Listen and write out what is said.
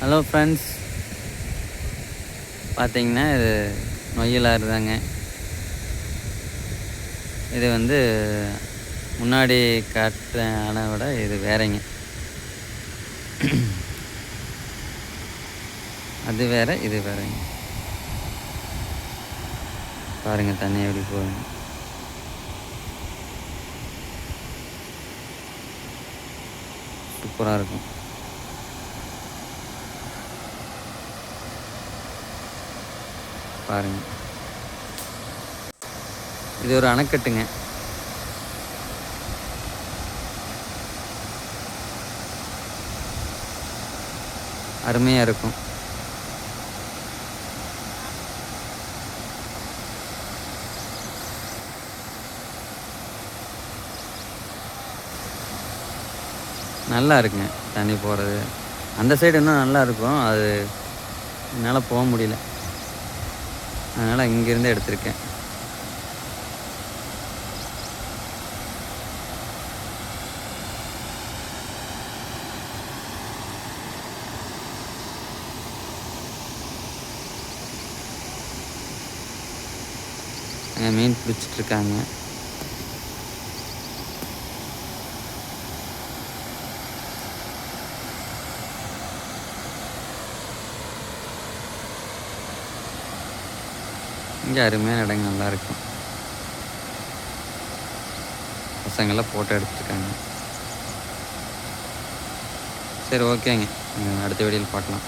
Hello friends பார்த்தீங்கன்னா இது நொய்யலாறு தாங்க இது வந்து முன்னாடி காட்டுற அணை விட இது வேறங்க. அது வேற இது வேறங்க. பாருங்க தண்ணி எப்படி போகுது சூப்பராக இருக்கும். பாருங்க. இது ஒரு அணைக்கட்டுங்க. அருமையாக இருக்கும். நல்லா இருக்குங்க தண்ணி போகிறது அந்த சைடு இன்னும் நல்லா இருக்கும். அது என்னால் போக முடியல. அதனால் இங்கேருந்து எடுத்திருக்கேன். மீன் பிடிச்சிட்டு இங்கே அருமையான இடங்க நல்லா இருக்கும் பசங்கள்லாம் ஃபோட்டோ எடுத்துருக்காங்க சரி ஓகேங்க அடுத்த வீடியோவில் பார்க்கலாம்